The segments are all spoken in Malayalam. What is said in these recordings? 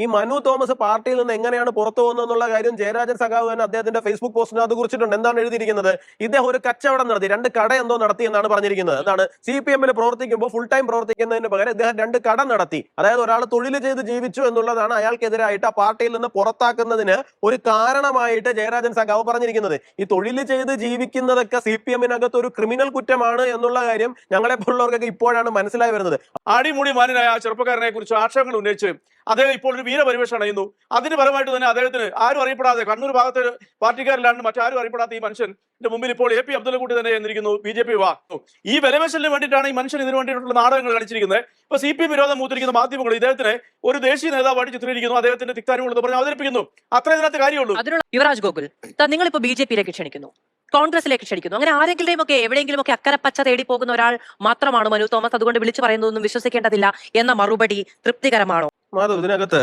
ഈ മനു തോമസ് പാർട്ടിയിൽ നിന്ന് എങ്ങനെയാണ് പുറത്തു പോകുന്നത് എന്നുള്ള കാര്യം ജയരാജൻ സഖാവ് തന്നെ അദ്ദേഹത്തിന്റെ ഫേസ്ബുക്ക് പോസ്റ്റിനകത്ത് കുറിച്ചിട്ടുണ്ട്. എന്താണ് എഴുതിയിരിക്കുന്നത്? ഇദ്ദേഹം ഒരു കച്ചവടം നടത്തി രണ്ട് കട എന്തോ നടത്തി എന്നാണ് പറഞ്ഞിരിക്കുന്നത്. എന്താണ്? സി പി എമ്മിൽ പ്രവർത്തിക്കുമ്പോൾ ഫുൾ ടൈം പ്രവർത്തിക്കുന്നതിന് പകരം ഇദ്ദേഹം രണ്ട് കട നടത്തി. അതായത് ഒരാൾ തൊഴിൽ ചെയ്ത് ജീവിച്ചു എന്നുള്ളതാണ് അയാൾക്കെതിരായിട്ട് ആ പാർട്ടിയിൽ നിന്ന് പുറത്താക്കുന്നതിന് ഒരു കാരണമായിട്ട് ജയരാജൻ സഖാവ് പറഞ്ഞിരിക്കുന്നത്. ഈ തൊഴിൽ ചെയ്ത് ജീവിക്കുന്നതൊക്കെ സി പി എമ്മിനകത്ത് ഒരു ക്രിമിനൽ കുറ്റമാണ് എന്നുള്ള കാര്യം ഞങ്ങളെ പോലുള്ളവർക്കൊക്കെ ഇപ്പോഴാണ് മനസ്സിലായി വരുന്നത്. അടിമുടി മാന്യനായ ആ ചെറുപ്പക്കാരനെ കുറിച്ച് ആക്ഷേപങ്ങൾ ഉന്നയിച്ച് അദ്ദേഹം ഇപ്പോൾ ഒരു വീരപരിവേഷം അണയുന്നു അതിന് പരമായിട്ട് തന്നെ അദ്ദേഹത്തിന് ആരും അറിയപ്പെടാതെ കണ്ണൂർ ഭാഗത്തെ ഒരു പാർട്ടിക്കാരിലാണ് മറ്റാരും അറിയപ്പെടാത്ത ഈ മനുഷ്യൻ എന്റെ മുമ്പിൽ ഇപ്പോൾ എ പി അബ്ദുള്ളക്കുട്ടി തന്നെ എന്നിരിക്കുന്നു. ബി ജെ പി വിവാഹം ഈ വിലവേശലിന് വേണ്ടിയിട്ടാണ് ഈ മനുഷ്യൻ ഇതിനു വേണ്ടിയിട്ടുള്ള നാടകങ്ങൾ കളിച്ചിരിക്കുന്നത് ഇപ്പൊ സി പി വിരോധം മൂത്തിരിക്കുന്ന മാധ്യമങ്ങൾ ഇദ്ദേഹത്തിനെ ഒരു ദേശീയ നേതാവായിട്ട് ചിത്രീകരിക്കുന്നു. അദ്ദേഹത്തിന്റെ തിക്താരമുള്ളത് പറഞ്ഞ് അവതരിപ്പിക്കുന്നു. അത്ര ഇതിനകത്ത് കാര്യമുള്ളൂ. യുവരാജ് ഗോകുൽ നിങ്ങൾ ഇപ്പൊ ബി ജെ പിയിലേക്ക് ക്ഷണിക്കുന്നു. കോൺഗ്രസിലേക്ക് ക്ഷണിക്കുന്നു. അങ്ങനെ ആരെങ്കിലും ഒക്കെ എവിടെയെങ്കിലും ഒക്കെ അക്കരപ്പച്ച തേടി പോകുന്ന ഒരാൾ മാത്രമാണ് മനു തോമസ്? അതുകൊണ്ട് വിളിച്ചു പറയുന്നതൊന്നും വിശ്വസിക്കേണ്ടതില്ല എന്ന മറുപടി തൃപ്തികരമാണോ? മാധവ് ഇതിനകത്ത്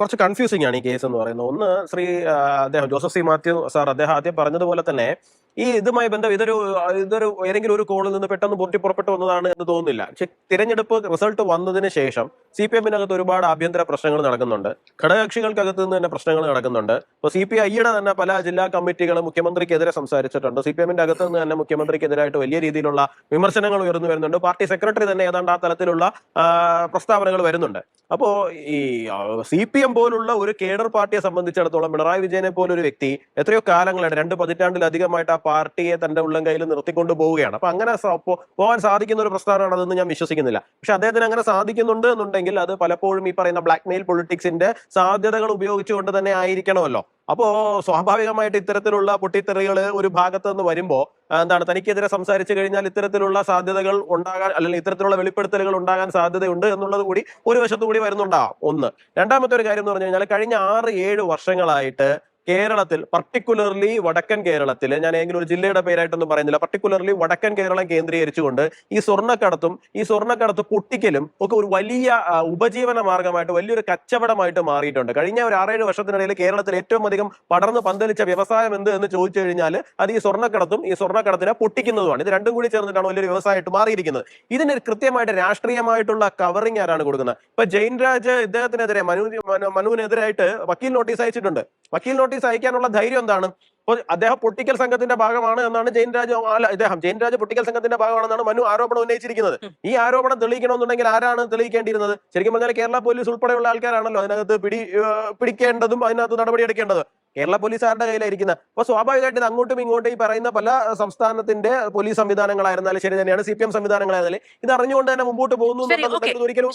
കുറച്ച് കൺഫ്യൂസിംഗ് ആണ് ഈ കേസ് എന്ന് പറയുന്നത്. ഒന്ന് ശ്രീ അദ്ദേഹം ജോസഫ് സി. മാത്യു സാർ അദ്ദേഹം ആദ്യം പറഞ്ഞതുപോലെ തന്നെ ഈ ഇതുമായി ബന്ധം ഇതൊരു ഇതൊരു ഏതെങ്കിലും ഒരു കോണിൽ നിന്ന് പെട്ടെന്ന് പൊട്ടി പുറപ്പെട്ടു വന്നതാണ് എന്ന് തോന്നുന്നില്ല. പക്ഷെ തിരഞ്ഞെടുപ്പ് റിസൾട്ട് വന്നതിന് ശേഷം സി പി എമ്മിനകത്ത് ഒരുപാട് ആഭ്യന്തര പ്രശ്നങ്ങൾ നടക്കുന്നുണ്ട്. ഘടകകക്ഷികൾക്കകത്ത് നിന്ന് തന്നെ പ്രശ്നങ്ങൾ നടക്കുന്നുണ്ട്. ഇപ്പോൾ സി പി ഐയുടെ തന്നെ പല ജില്ലാ കമ്മിറ്റികളും മുഖ്യമന്ത്രിക്കെതിരെ സംസാരിച്ചിട്ടുണ്ട്. സി പി എമ്മിന്റെ അകത്ത് നിന്ന് തന്നെ മുഖ്യമന്ത്രിക്കെതിരായിട്ട് വലിയ രീതിയിലുള്ള വിമർശനങ്ങൾ ഉയർന്നു വരുന്നുണ്ട്. പാർട്ടി സെക്രട്ടറി തന്നെ ഏതാണ്ട് ആ തലത്തിലുള്ള പ്രസ്താവനകൾ വരുന്നുണ്ട്. അപ്പോ ഈ സി പി എം പോലുള്ള ഒരു കേഡർ പാർട്ടിയെ സംബന്ധിച്ചിടത്തോളം പിണറായി വിജയനെ പോലൊരു വ്യക്തി എത്രയോ കാലങ്ങളായിട്ട് രണ്ട് പതിറ്റാണ്ടിലധികമായിട്ട് ആ പാർട്ടിയെ തന്റെ ഉള്ളം കയ്യിൽ നിർത്തിക്കൊണ്ട് പോവുകയാണ്. അപ്പൊ അങ്ങനെ പോകാൻ സാധിക്കുന്ന ഒരു പ്രസ്ഥാനമാണ് അതെന്ന് ഞാൻ വിശ്വസിക്കുന്നില്ല. പക്ഷെ അദ്ദേഹത്തിന് അങ്ങനെ സാധിക്കുന്നുണ്ട് എന്നുണ്ടെങ്കിൽ അത് പലപ്പോഴും ഈ പറയുന്ന ബ്ലാക്ക് മെയിൽ പൊളിറ്റിക്സിന്റെ സാധ്യതകൾ ഉപയോഗിച്ചുകൊണ്ട് തന്നെ ആയിരിക്കണമല്ലോ. അപ്പോ സ്വാഭാവികമായിട്ട് ഇത്തരത്തിലുള്ള പൊട്ടിത്തെറികൾ ഒരു ഭാഗത്ത് നിന്ന് വരുമ്പോ ആ, എന്താണ് തനിക്കെതിരെ സംസാരിച്ചു കഴിഞ്ഞാൽ ഇത്തരത്തിലുള്ള സാധ്യതകൾ ഉണ്ടാകാൻ അല്ലെങ്കിൽ ഇത്തരത്തിലുള്ള വെളിപ്പെടുത്തലുകൾ ഉണ്ടാകാൻ സാധ്യതയുണ്ട് എന്നുള്ളത് കൂടി ഒരു വശത്തു കൂടി വരുന്നുണ്ടാവും ഒന്ന്. രണ്ടാമത്തെ ഒരു കാര്യം എന്ന് പറഞ്ഞു കഴിഞ്ഞാൽ കഴിഞ്ഞ ആറ് ഏഴ് വർഷങ്ങളായിട്ട് കേരളത്തിൽ പർട്ടിക്കുലർലി വടക്കൻ കേരളത്തിൽ ഞാൻ ഏതെങ്കിലും ഒരു ജില്ലയുടെ പേരായിട്ടൊന്നും പറയുന്നില്ല പർട്ടിക്കുലർലി വടക്കൻ കേരളം കേന്ദ്രീകരിച്ചുകൊണ്ട് ഈ സ്വർണക്കടത്തും ഈ സ്വർണക്കടത്ത് പൊട്ടിക്കലും ഒക്കെ ഒരു വലിയ ഉപജീവന മാർഗമായിട്ട് വലിയൊരു കച്ചവടമായിട്ട് മാറിയിട്ടുണ്ട്. കഴിഞ്ഞ ഒരു ആറേഴ് വർഷത്തിനിടയിൽ കേരളത്തിൽ ഏറ്റവും അധികം പടർന്ന് പന്തലിച്ച വ്യവസായം എന്ത് എന്ന് ചോദിച്ചു കഴിഞ്ഞാൽ അത് ഈ സ്വർണക്കടത്തും ഈ സ്വർണക്കടത്തിനെ പൊട്ടിക്കുന്നതുമാണ്. ഇത് രണ്ടും കൂടി ചേർന്നിട്ടാണ് വലിയൊരു വ്യവസായമായിട്ട് മാറിയിരിക്കുന്നത്. ഇതിന് കൃത്യമായിട്ട് രാഷ്ട്രീയമായിട്ടുള്ള കവറിങ് ആരാണ് കൊടുക്കുന്നത്? ഇപ്പൊ ജെയിൻ രാജ് ഇദ്ദേഹത്തിനെതിരെ മനു- മനുവിനെതിരായിട്ട് വക്കീൽ നോട്ടീസ് അയച്ചിട്ടുണ്ട്. വക്കീൽ നോട്ടീസ് അയക്കാനുള്ള ധൈര്യം എന്താണ്? അദ്ദേഹം പൊട്ടിക്കൽ സംഘത്തിന്റെ ഭാഗമാണ് എന്നാണ് ജയിൻ രാജ് അല്ല ഇദ്ദേഹം. ജെയിൻ രാജ് പൊട്ടിക്കൽ സംഘത്തിന്റെ ഭാഗമാണെന്നാണ് മനു ആരോപണം ഉന്നയിച്ചിരിക്കുന്നത്. ഈ ആരോപണം തെളിയിക്കണമെന്നുണ്ടെങ്കിൽ ആരാണ് തെളിയിക്കേണ്ടിയിരുന്നത്? ശരിക്കും പറഞ്ഞാൽ കേരള പോലീസ് ഉൾപ്പെടെയുള്ള ആൾക്കാരാണല്ലോ അതിനകത്ത് പിടി പിടിക്കേണ്ടതും അതിനകത്ത് നടപടിയെടുക്കേണ്ടത്. കേരള പോലീസുകാരുടെ കയ്യിലായിരിക്കുന്ന. അപ്പൊ സ്വാഭാവികമായിട്ട് ഇത് അങ്ങോട്ടും ഇങ്ങോട്ടും ഈ പറയുന്ന പല സംസ്ഥാനത്തിന്റെ പോലീസ് സംവിധാനങ്ങളായിരുന്നാലും ശരി തന്നെയാണ് സി പി എം സംവിധാനങ്ങളായിരുന്നാലും ഇത് അറിഞ്ഞുകൊണ്ട് തന്നെ മുമ്പോട്ട് പോകുന്നു ഒരിക്കലും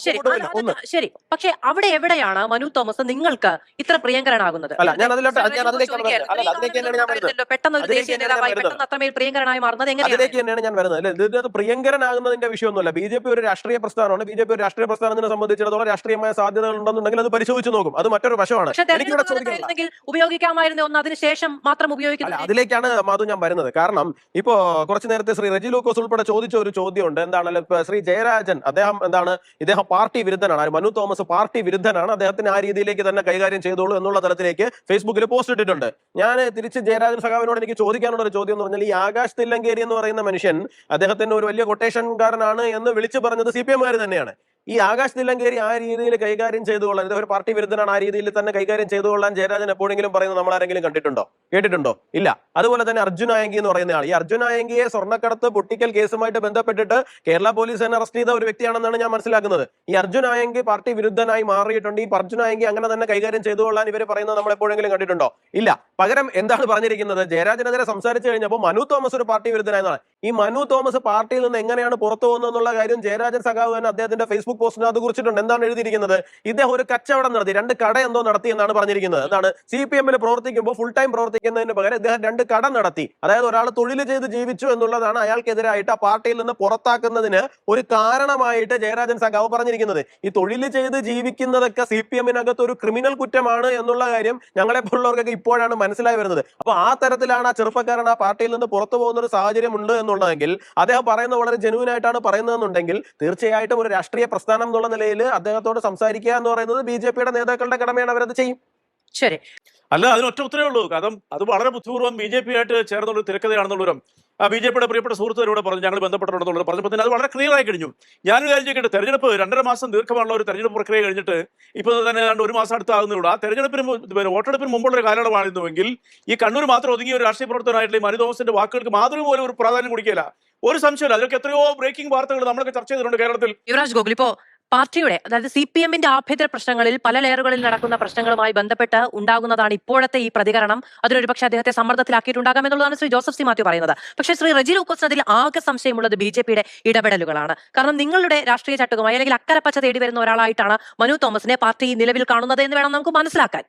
ശരി പക്ഷെ അവിടെ എവിടെയാണ് മനു തോമസ് നിങ്ങൾക്ക് ഇത്ര പ്രിയങ്കരനാകുന്നത്? അല്ല ഞാൻ അതിലോട്ട് ഞാൻ അതിലേക്ക്. പെട്ടെന്ന് ഒരു ദേശീയ തന്നെയാണ് ഞാൻ നേതാവായി വരുന്നത്. പെട്ടെന്ന് അത്രമേൽ പ്രിയങ്കരനായി മാറുന്നത് അതിലേക്ക് തന്നെയാണ് ഞാൻ വരുന്നത്. അല്ലെ ഇതിനകത്ത് പ്രിയങ്കരനാകുന്നതിന്റെ വിഷയമൊന്നുമല്ല. ബി ജെ പി ഒരു രാഷ്ട്രീയ പ്രസ്ഥാനമാണ്. ബി ജെ പി ഒരു രാഷ്ട്രീയ പ്രസ്ഥാനത്തിനെ സംബന്ധിച്ചിടത്തോളം രാഷ്ട്രീയമായ സാധ്യതകൾ ഉണ്ടെന്നുണ്ടെങ്കിൽ അത് പരിശോധിച്ച് നോക്കും. അത് മറ്റൊരു വശമാണ്. പക്ഷെ ഉപയോഗിക്കാമായിരുന്ന ഒന്ന് അതിനുശേഷം മാത്രം ഉപയോഗിക്കുന്നത്? അതിലേക്കാണ് മാധു ഞാൻ വരുന്നത്. കാരണം ഇപ്പോ കുറച്ചു നേരത്തെ ശ്രീ റെജി ലൂക്കോസ് ഉൾപ്പെടെ ചോദിച്ച ഒരു ചോദ്യമുണ്ട്. എന്താണല്ലോ ശ്രീ ജയരാജൻ അദ്ദേഹം എന്താണ് ഇദ്ദേഹം പാർട്ടി വിരുദ്ധനാണ്. മനു തോമസ് പാർട്ടി വിരുദ്ധനാണ്. അദ്ദേഹത്തിന് ആ രീതിയിലേക്ക് തന്നെ കൈകാര്യം ചെയ്തോളൂ എന്നുള്ള തലത്തിലേക്ക് ഫേസ്ബുക്കിൽ പോസ്റ്റ് ഇട്ടിട്ടുണ്ട്. ഞാൻ തിരിച്ച് ജയരാജൻ സഖാവിനോട് എനിക്ക് ചോദിക്കാനുള്ള ഒരു ചോദ്യം എന്ന് പറഞ്ഞാൽ ഈ ആകാശ് തില്ലങ്കേരി എന്ന് പറയുന്ന മനുഷ്യൻ അദ്ദേഹത്തിന് ഒരു വലിയ കൊട്ടേഷൻകാരനാണ് എന്ന് വിളിച്ചു പറഞ്ഞത് സി പി എമ്മുകാർ തന്നെയാണ്. ഈ ആകാശ് തില്ലങ്കേരി ആ രീതിയിൽ കൈകാര്യം ചെയ്തുകൊള്ളാൻ ഒരു പാർട്ടി വിരുദ്ധനാണ് ആ രീതിയിൽ തന്നെ കൈകാര്യം ചെയ്തുകൊള്ളാൻ ജയരാജൻ എപ്പോഴെങ്കിലും പറയുന്നത് നമ്മൾ ആരെങ്കിലും കണ്ടിട്ടുണ്ടോ? കേട്ടിട്ടുണ്ടോ? ഇല്ല. അതുപോലെ തന്നെ അർജുൻ ആയങ്കി എന്ന് പറയുന്ന ആൾ. ഈ അർജുൻ ആയങ്കിയെ സ്വർണക്കടത്ത് പൊട്ടിക്കൽ കേസുമായിട്ട് ബന്ധപ്പെട്ടിട്ട് കേരള പോലീസ് തന്നെ അറസ്റ്റ് ചെയ്ത ഒരു വ്യക്തിയാണെന്നാണ് ഞാൻ മനസ്സിലാക്കുന്നത്. ഈ അർജുൻ ആയങ്കി പാർട്ടി വിരുദ്ധനായി മാറിയിട്ടുണ്ട്. ഈ അർജുൻ ആയങ്കി അങ്ങനെ തന്നെ കൈകാര്യം ചെയ്തുകൊള്ളാൻ ഇവർ പറയുന്നത് നമ്മൾ എപ്പോഴെങ്കിലും കണ്ടിട്ടുണ്ടോ? ഇല്ല. പകരം എന്താണ് പറഞ്ഞിരിക്കുന്നത്? ജയരാജനെതിരെ സംസാരിച്ചു കഴിഞ്ഞപ്പോൾ മനു തോമസ് ഒരു പാർട്ടി വിരുദ്ധനായെന്നാണ് ഈ മനു തോമസ് പാർട്ടിയിൽ നിന്ന് എങ്ങനെയാണ് പുറത്തു പോകുന്നത് എന്നുള്ള കാര്യം ജയരാജൻ സഖാവ് തന്നെ അദ്ദേഹത്തിന്റെ ഫേസ്ബുക്ക് പോസ്റ്റിനകത്ത് കുറിച്ചിട്ടുണ്ട്. എന്താണ് എഴുതിയിരിക്കുന്നത്? ഇദ്ദേഹം ഒരു കച്ചവടം നടത്തി. രണ്ട് കട എന്തോ നടത്തി എന്നാണ് പറഞ്ഞിരിക്കുന്നത്. എന്താണ് സി പി എമ്മിൽ പ്രവർത്തിക്കുമ്പോൾ ഫുൾ ടൈം പ്രവർത്തിക്കുന്നതിന് പകരം ഇദ്ദേഹം രണ്ട് കട നടത്തി. അതായത് ഒരാൾ തൊഴിൽ ചെയ്ത് ജീവിച്ചു എന്നുള്ളതാണ് അയാൾക്കെതിരായിട്ട് ആ പാർട്ടിയിൽ നിന്ന് പുറത്താക്കുന്നതിന് ഒരു കാരണമായിട്ട് ജയരാജൻ സഖാവ് പറഞ്ഞിരിക്കുന്നത്. ഈ തൊഴിൽ ചെയ്ത് ജീവിക്കുന്നതൊക്കെ സി പി എമ്മിനകത്ത് ഒരു ക്രിമിനൽ കുറ്റമാണ് എന്നുള്ള കാര്യം ഞങ്ങളെ പോലുള്ളവർക്കൊക്കെ ഇപ്പോഴാണ് മനസ്സിലായി വരുന്നത്. അപ്പൊ ആ തരത്തിലാണ് ആ ചെറുപ്പക്കാരൻ ആ പാർട്ടിയിൽ നിന്ന് പുറത്തു പോകുന്ന ഒരു സാഹചര്യം ഉണ്ട് എന്നുള്ളതെങ്കിൽ അദ്ദേഹം പറയുന്നത് വളരെ ജെനുവിൻ ആയിട്ടാണ് പറയുന്നതെന്നുണ്ടെങ്കിൽ തീർച്ചയായിട്ടും ഒരു രാഷ്ട്രീയ പ്രസ്ഥാനം എന്നുള്ള നിലയിൽ അദ്ദേഹത്തോട് സംസാരിക്കുക എന്ന് പറയുന്നത് ബി നേതാക്കളുടെ കടമയാണ് അവരത് ചെയ്യും. ശരി. അല്ല അതിന് ഒറ്റ ഉത്തരവേ ഉള്ളൂ. കാരണം അത് വളരെ ബുദ്ധിപൂർവം ബി ജെ പി ആയിട്ട് ചേർന്നുള്ള തിരക്കഥയാണെന്നുള്ളവരും ആ ബി ജെ പിയുടെ പ്രിയപ്പെട്ട സുഹൃത്തുക്കളോട് പറഞ്ഞു ഞങ്ങൾ ബന്ധപ്പെട്ടിട്ടുണ്ടെന്നുള്ളത് പറഞ്ഞപ്പോൾ തന്നെ അത് വളരെ ക്ലിയർ ആയി കഴിഞ്ഞു. ഞാൻ വിചാരിച്ചിട്ട് തെരഞ്ഞെടുപ്പ് രണ്ടര മാസം ദീർഘമായുള്ള ഒരു തെരഞ്ഞെടുപ്പ് പ്രക്രിയ കഴിഞ്ഞിട്ട് ഇപ്പോൾ തന്നെ ഏതാണ്ട് ഒരു മാസം അടുത്താകുന്നുള്ളൂ ആ തെരഞ്ഞെടുപ്പിന് വോട്ടെടുപ്പിന് മുമ്പുള്ള ഒരു കാലയളവായിരുന്നുവെങ്കിൽ ഈ കണ്ണൂർ മാത്രം ഒതുങ്ങിയ ഒരു രാഷ്ട്രീയ പ്രവർത്തനമായിട്ടുള്ള ഈ മനു തോമസിന്റെ വാക്കുകൾക്ക് മാതൃക പോലും ഒരു പ്രാധാന്യം കൊടുക്കില്ല ഒരു സംശയമില്ല അതിലൊക്കെ എത്രയോ ബ്രേക്കിംഗ് വാർത്തകൾ നമ്മളൊക്കെ ചർച്ച ചെയ്തിട്ടുണ്ട് കേരളത്തിൽ. യുവരാജ് ഗോകുൽ ഇപ്പോ പാർട്ടിയുടെ അതായത് സി പി എമ്മിന്റെ ആഭ്യന്തര പ്രശ്നങ്ങളിൽ പല ലെയറുകളിൽ നടക്കുന്ന പ്രശ്നങ്ങളുമായി ബന്ധപ്പെട്ട് ഉണ്ടാകുന്നതാണ് ഇപ്പോഴത്തെ ഈ പ്രതികരണം. അതിലൊരു പക്ഷേ അദ്ദേഹത്തെ സമ്മർദ്ദത്തിലാക്കിയിട്ടുണ്ടാകാം എന്നുള്ളതാണ് ശ്രീ ജോസഫ് സി മാത്യു പറയുന്നത്. പക്ഷേ ശ്രീ റജി ലൂക്കോസിന് അതിൽ ആകെ സംശയമുള്ളത് ബി ജെ പിയുടെ ഇടപെടലുകളാണ്. കാരണം നിങ്ങളുടെ രാഷ്ട്രീയ ചട്ടുകമായി അല്ലെങ്കിൽ അക്കരപ്പച്ച തേടി വരുന്ന ഒരാളായിട്ടാണ് മനു തോമസിനെ പാർട്ടി നിലവിൽ കാണുന്നത് എന്ന് വേണം നമുക്ക് മനസ്സിലാക്കാൻ.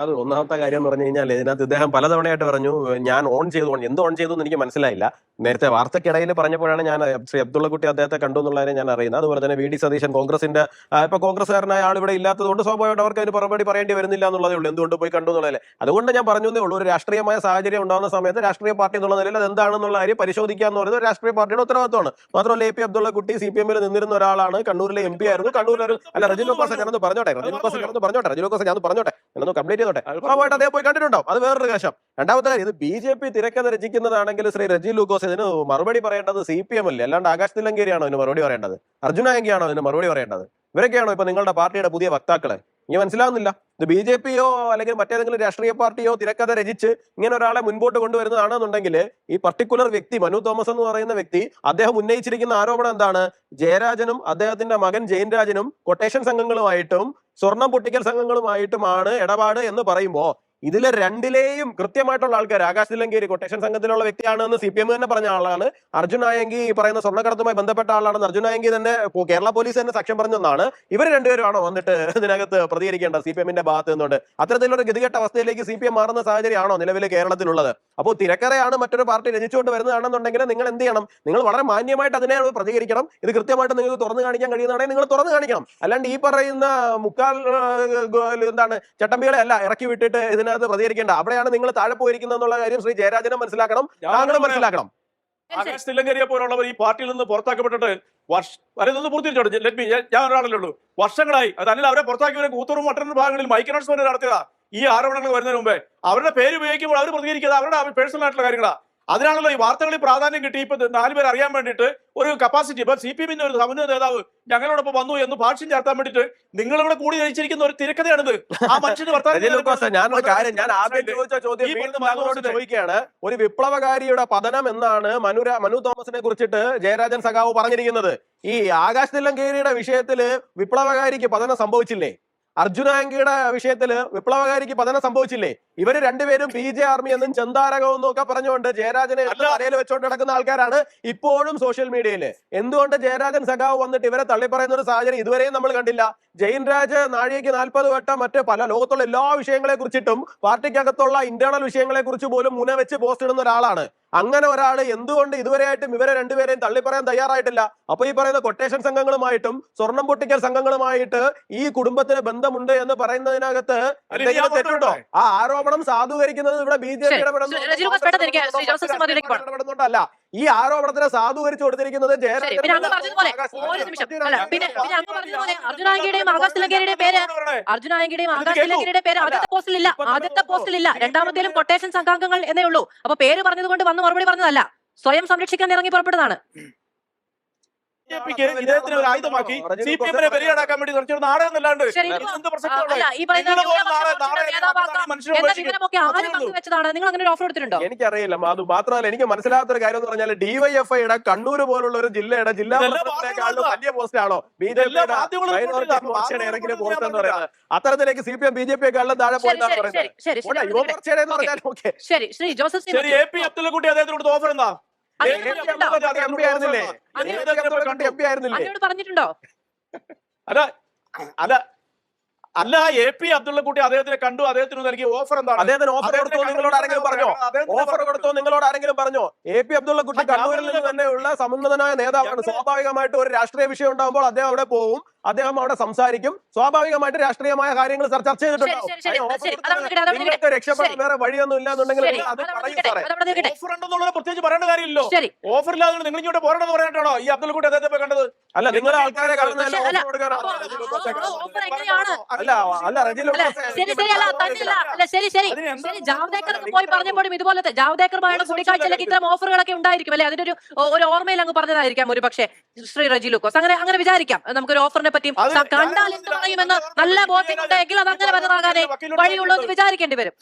അത് ഒന്നാമത്തെ കാര്യം എന്ന് പറഞ്ഞു കഴിഞ്ഞാൽ ഇതിനകത്ത് ഇദ്ദേഹം പലതവണയായിട്ട് പറഞ്ഞു ഞാൻ ഓൺ ചെയ്തു എന്ത് ഓൺ ചെയ്തു എന്ന് എനിക്ക് മനസ്സിലായില്ല. നേരത്തെ വാർത്തക്കിടയിൽ പറഞ്ഞപ്പോഴാണ് ഞാൻ ശ്രീ അബ്ദുള്ളക്കുട്ടി അദ്ദേഹത്തെ കണ്ടു എന്നുള്ളതിനെ ഞാൻ അറിയുന്നത്. അതുപോലെ തന്നെ വി. ഡി. സതീശൻ കോൺഗ്രസിന്റെ ഇപ്പൊ കോൺഗ്രസ്സുകാരനായ ആൾ ഇവിടെ ഇല്ലാത്തതുകൊണ്ട് സ്വാഭാവികമായിട്ട് അവർക്ക് അതിന് പുറപടി പറയേണ്ടി വരുന്നില്ല എന്നുള്ളതേ ഉള്ളൂ. എന്തുകൊണ്ട് പോയി കണ്ടു എന്നുള്ളതല്ലേ. അതുകൊണ്ട് ഞാൻ പറഞ്ഞു എന്നേ ഉള്ളൂ ഒരു രാഷ്ട്രീയമായ സാഹചര്യം ഉണ്ടാകുന്ന സമയത്ത് രാഷ്ട്രീയ പാർട്ടി എന്നുള്ള നിലയിൽ അത് എന്താണെന്നുള്ള കാര്യം പരിശോധിക്കുക എന്ന് പറയുന്നത് രാഷ്ട്രീയ പാർട്ടിയുടെ ഉത്തരവാദിത്തമാണ് മാത്രമല്ല എ. പി. അബ്ദുള്ള കുട്ടി സി പി എമ്മിൽ നിന്നിരുന്ന ഒരാളാണ്. കണ്ണൂരിലെ എം പി ആയിരുന്നു. കണ്ണൂരിൽ ഒരു അല്ല റജിനോ ലോക്കോസ് ഞാനൊന്ന് പറഞ്ഞോട്ടെ. റജിനോ ലോക്കോസ് ഞാനൊന്ന് പറഞ്ഞോട്ടെ. റജിനോ ഞാൻ പറഞ്ഞോട്ടെ. ഞാനൊന്ന് കംപ്ലീറ്റ് ചെയ്തോട്ടെ. ഉറപ്പായിട്ട് അദ്ദേഹം പോയി കണ്ടിട്ടുണ്ടോ അത് വേറൊരു കാശം രണ്ടാമത്തെ കാര്യം ഇത് ബി ജെ പി തിരക്കഥ രചിക്കുന്നതാണെങ്കിൽ ശ്രീ രജി ലൂക്കോസ് ഇതിന് മറുപടി പറയേണ്ടത് സി പി എം അല്ലേ? അല്ലാണ്ട് ആകാശ് നിലങ്കേരിയാണോ ഇതിന് മറുപടി പറയേണ്ടത്? അർജുന എങ്കിയാണോ ഇതിന് മറുപടി പറയേണ്ടത്? ഇവരൊക്കെയാണോ ഇപ്പൊ നിങ്ങളുടെ പാർട്ടിയുടെ പുതിയ വക്താക്കളെ? ഇനി മനസ്സിലാവുന്നില്ല. ഇത് ബി ജെ പിയോ അല്ലെങ്കിൽ മറ്റേതെങ്കിലും രാഷ്ട്രീയ പാർട്ടിയോ തിരക്കഥ രചിച്ച് ഇങ്ങനെ ഒരാളെ മുൻപോട്ട് കൊണ്ടുവരുന്നതാണെന്നുണ്ടെങ്കിൽ ഈ പർട്ടിക്കുലർ വ്യക്തി മനു തോമസ് എന്ന് പറയുന്ന വ്യക്തി അദ്ദേഹം ഉന്നയിച്ചിരിക്കുന്ന ആരോപണം എന്താണ്? ജയരാജനും അദ്ദേഹത്തിന്റെ മകൻ ജയൻരാജനും കൊട്ടേഷൻ സംഘങ്ങളുമായിട്ടും സ്വർണം പൊട്ടിക്കൽ സംഘങ്ങളുമായിട്ടുമാണ് ഇടപാട് എന്ന് പറയുമ്പോ ഇതിലെ രണ്ടിലെയും കൃത്യമായിട്ടുള്ള ആൾക്കാർ ആകാശ് തില്ലങ്കേരി കൊട്ടേഷൻ സംഘത്തിലുള്ള വ്യക്തിയാണ് എന്ന് സി പി എം തന്നെ പറഞ്ഞ ആളാണ്. അർജുൻ ആയങ്കി ഈ പറയുന്ന സ്വർണക്കടത്തുമായി ബന്ധപ്പെട്ട ആളാണ് അർജുൻ ആയങ്കി തന്നെ കേരള പോലീസ് തന്നെ സാക്ഷ്യം പറഞ്ഞെന്നാണ് ഇവർ രണ്ടുപേരുമാണോ വന്നിട്ട് ഇതിനകത്ത് പ്രതികരിക്കേണ്ടത് സി പി എമ്മിന്റെ ഭാഗത്ത് നിന്നുകൊണ്ട്? അത്തരത്തിലൊരു ഗതികെട്ട അവസ്ഥയിലേക്ക് സി പി എം മാറുന്ന സാഹചര്യമാണോ നിലവിൽ കേരളത്തിലുള്ളത്? അപ്പോൾ തിരക്കഥയാണ് മറ്റൊരു പാർട്ടി രചിച്ചുകൊണ്ട് വരുന്നതാണെന്നുണ്ടെങ്കിൽ നിങ്ങൾ എന്ത് ചെയ്യണം? നിങ്ങൾ വളരെ മാന്യമായിട്ട് അതിനെ പ്രതികരിക്കണം. ഇത് കൃത്യമായിട്ട് നിങ്ങൾക്ക് തുറന്നു കാണിക്കാൻ കഴിയുന്നതാണെങ്കിൽ നിങ്ങൾ തുറന്നു കാണിക്കണം. അല്ലാണ്ട് ഈ പറയുന്ന മുക്കാൽ എന്താണ് ചട്ടമ്പികളെ അല്ല ഇറക്കി വിട്ടിട്ട് ഇതിനകത്ത് പ്രതികരിക്കേണ്ട. അവിടെയാണ് നിങ്ങൾ താഴെ പോയിരിക്കുന്നത് എന്നുള്ള കാര്യം ശ്രീ ജയരാജനും മനസ്സിലാക്കണം. താങ്കളും മനസ്സിലാക്കണം. ആകാശ് തില്ലങ്കരിയെ പോലുള്ളവർ ഈ പാർട്ടിയിൽ നിന്ന് പുറത്താക്കപ്പെട്ടിട്ട് വർഷ വരുന്നത് പൂർത്തീകരിച്ചോട്ടെ ഞാൻ ഒരാളല്ലേ ഉള്ളൂ. വർഷങ്ങളായി. അതല്ല അവരെ പുറത്താക്കിയവരെ കൂത്തൂറും മറ്റൊരു ഭാഗങ്ങളിൽ മൈക്ക് അനൗൺസ്മെന്റ് നടത്തിയതാ. ഈ ആരോപണങ്ങൾ വരുന്നതിന് മുമ്പേ. അവരുടെ പേര് ഉപയോഗിക്കുമ്പോൾ അവർ പ്രതികരിക്കുക അവരുടെ പേഴ്സണൽ ആയിട്ടുള്ള കാര്യങ്ങളാ. അതിനാണല്ലോ ഈ വാർത്തകളിൽ പ്രാധാന്യം കിട്ടി. ഇപ്പൊ നാല് പേർ അറിയാൻ വേണ്ടിയിട്ട് ഒരു കപ്പാസിറ്റി ഇപ്പൊ സി പി എമ്മിന്റെ ഒരു സമന്വയ നേതാവ് ഞങ്ങളോടൊപ്പം വന്നു എന്ന് ഭാഷ്യം ചേർത്താൻ വേണ്ടിയിട്ട് നിങ്ങളിവിടെ കൂടി കഴിച്ചിരിക്കുന്ന ഒരു തിരക്കഥയാണിത്. ആ മനുഷ്യന് രജനി ലൂക്കോസ്, ഞാൻ ആദ്യം ചോദിച്ച ചോദ്യം ഈ വീണ്ടും പറഞ്ഞ താങ്കളോട് മനോജിന്റെ- ചോദിക്കുകയാണ്. ഒരു വിപ്ലവകാരിയുടെ പതനം എന്നാണ് മനുര മനു തോമസിനെ കുറിച്ചിട്ട് ജയരാജൻ സഖാവ് പറഞ്ഞിരിക്കുന്നത്. ഈ ആകാശ് നിലങ്കേരിയുടെ വിഷയത്തിൽ വിപ്ലവകാരിക്ക് പതനം സംഭവിച്ചില്ലേ? അർജുനാങ്കിയുടെ വിഷയത്തിൽ വിപ്ലവകാരിക്ക് പതനം സംഭവിച്ചില്ലേ? ഇവർ രണ്ടുപേരും പി ജെ ആർമി എന്നും ചെന്താരകം എന്നും ഒക്കെ പറഞ്ഞുകൊണ്ട് ജയരാജനെ എടുത്ത് വെച്ചോണ്ട് നടക്കുന്ന ആൾക്കാരാണ് ഇപ്പോഴും സോഷ്യൽ മീഡിയയിൽ എന്തുകൊണ്ട് ജയരാജൻ സഖാവ് വന്നിട്ട് ഇവരെ തള്ളിപ്പറയുന്ന ഒരു സാഹചര്യം ഇതുവരെയും നമ്മൾ കണ്ടില്ല. ജയിൻ രാജ് നാഴികയ്ക്ക് നാൽപ്പത് വട്ടം മറ്റ് പല ലോകത്തുള്ള എല്ലാ വിഷയങ്ങളെ കുറിച്ചിട്ടും പാർട്ടിക്കകത്തുള്ള ഇന്റേണൽ വിഷയങ്ങളെ കുറിച്ച് പോലും മുന വെച്ച് പോസ്റ്റ് ഇടുന്ന ഒരാളാണ്. അങ്ങനെ ഒരാൾ എന്തുകൊണ്ട് ഇതുവരെയായിട്ടും ഇവരെ രണ്ടുപേരെയും തള്ളിപ്പറയാൻ തയ്യാറായിട്ടില്ല? അപ്പൊ ഈ പറയുന്ന കൊട്ടേഷൻ സംഘങ്ങളുമായിട്ടും സ്വർണം പൊട്ടിക്കൽ സംഘങ്ങളുമായിട്ട് ഈ കുടുംബത്തിന് ബന്ധമുണ്ട് എന്ന് പറയുന്നതിനകത്ത് എന്തെങ്കിലും തെറ്റുണ്ടോ? ആ ആരോപണം സാധൂകരിക്കുന്നത് ഇവിടെ ബി ജെ പി. ഇടപെടുന്നുണ്ടല്ല ഈ ആരോപണത്തിന് സാധൂകരിച്ചു കൊടുത്തിരിക്കുന്നത് അർജുനാങ്കിയുടെയും പേര് അർജുനാങ്കിയുടെയും പേര് ആദ്യത്തെ പോസ്റ്റിലില്ല. ആദ്യത്തെ പോസ്റ്റിലില്ല. രണ്ടാമത്തേലും കൊട്ടേഷൻ സംഘാംഗങ്ങൾ എന്നേ ഉള്ളൂ. അപ്പൊ പേര് പറഞ്ഞതുകൊണ്ട് വന്ന് മറുപടി പറഞ്ഞതല്ല. സ്വയം സംരക്ഷിക്കാൻ ഇറങ്ങി പുറപ്പെട്ടതാണ് ഇദ്ദേഹത്തിന് ഒരു ആയുധമാക്കി സി പി എമ്മിനെ ബലിയാടാക്കാൻ വേണ്ടി നാടകം അല്ലാണ്ട് ഒരു എനിക്കറിയില്ല അത് മാത്രമല്ല എനിക്ക് മനസ്സിലാത്തൊരു കാര്യം എന്ന് പറഞ്ഞാൽ ഡിവൈഎഫ്ഐയുടെ കണ്ണൂർ പോലുള്ള ഒരു ജില്ലയുടെ ജില്ലാ. വലിയ പോസ്റ്റ് ആണോ ബി ജെ പിയുടെ ഇറങ്ങിയ പോസ്റ്റ് എന്ന്. പറയുന്നത്. അത്തരത്തിലേക്ക് C P M B J P എക്കാളും താഴെ ശരി പോയിട്ടാണ് പറയുന്നത്. ശരി ശരി പോട്ടെ, ശരി യുവ മോർച്ചയുടെ എന്ന് പറഞ്ഞാൽ ഓക്കെ. ശരി ശ്രീ ജോസഫ് ശരി എ പി അബ്ദുള്ളക്കുട്ടി കുട്ടി അദ്ദേഹത്തിനോട് ഓഫർ എന്താ? അത് എ പി പറഞ്ഞിട്ടുണ്ടോ? അങ്ങോട്ട് അല്ല അല്ല അല്ല എ പി അബ്ദുള്ളക്കുട്ടി അദ്ദേഹത്തിനെ കണ്ടു അദ്ദേഹത്തിന് നൽകിയ ഓഫർ എന്താണ്? അദ്ദേഹത്തിന് ഓഫർ കൊടുത്തോ നിങ്ങളോട് ആരെങ്കിലും പറഞ്ഞോ? ഓഫർ കൊടുത്തോ നിങ്ങളോട് ആരെങ്കിലും പറഞ്ഞോ? എ പി അബ്ദുള്ള കുട്ടി കണ്ണൂരിൽ നിന്ന് തന്നെയുള്ള സമുന്നതനായ നേതാവാണ്. സ്വാഭാവികമായിട്ട് ഒരു രാഷ്ട്രീയ വിഷയം ഉണ്ടാകുമ്പോൾ അദ്ദേഹം അവിടെ പോവും. അദ്ദേഹം അവിടെ സംസാരിക്കും. സ്വാഭാവികമായിട്ട് രാഷ്ട്രീയമായ കാര്യങ്ങൾ ചർച്ച ചെയ്തിട്ടുണ്ടാവും. നിങ്ങൾക്ക് രക്ഷപ്പെടാൻ വേറെ വഴിയൊന്നും ഇല്ലാന്നുണ്ടെങ്കിൽ അത് പറയും സാറേ. ഓഫർ ഉണ്ടെന്നുള്ളത് പ്രത്യേകിച്ച് പറയേണ്ട കാര്യമില്ലോ ഓഫർ ഇല്ലാതെ നിങ്ങൾ ഇങ്ങോട്ട് പോരണമെന്ന് പറഞ്ഞിട്ടാണോ ഈ അബ്ദുൽ കൂട്ടി അദ്ദേഹത്തെ പോയി കണ്ടത്? അല്ല നിങ്ങളെ ആൾക്കാരെ അല്ല അല്ല പറഞ്ഞപ്പോഴും ഇതുപോലത്തെ ജാവ്ദേക്കറുമായുള്ള കൂടിക്കാഴ്ചയിലേക്ക് ഇത്തരം ഓഫറുകളൊക്കെ ഉണ്ടായിരിക്കും. അല്ലെ? അതിന്റെ ഒരു ഓർമ്മയിൽ അങ്ങ് പറഞ്ഞതായിരിക്കാം ഒരു പക്ഷേ ശ്രീ റജിലുക്കോസ്. അങ്ങനെ അങ്ങനെ വിചാരിക്കാം. നമുക്കൊരു ഓഫറിന്റെ ഇതിനെ പറ്റിയും കണ്ടാൽ എന്ത് പറയുമെന്ന് നല്ല ബോധ്യമുണ്ടെങ്കിൽ അത് അങ്ങനെ വരുന്നതാകാനേ വഴിയുള്ളൂ എന്ന് വിചാരിക്കേണ്ടി വരും.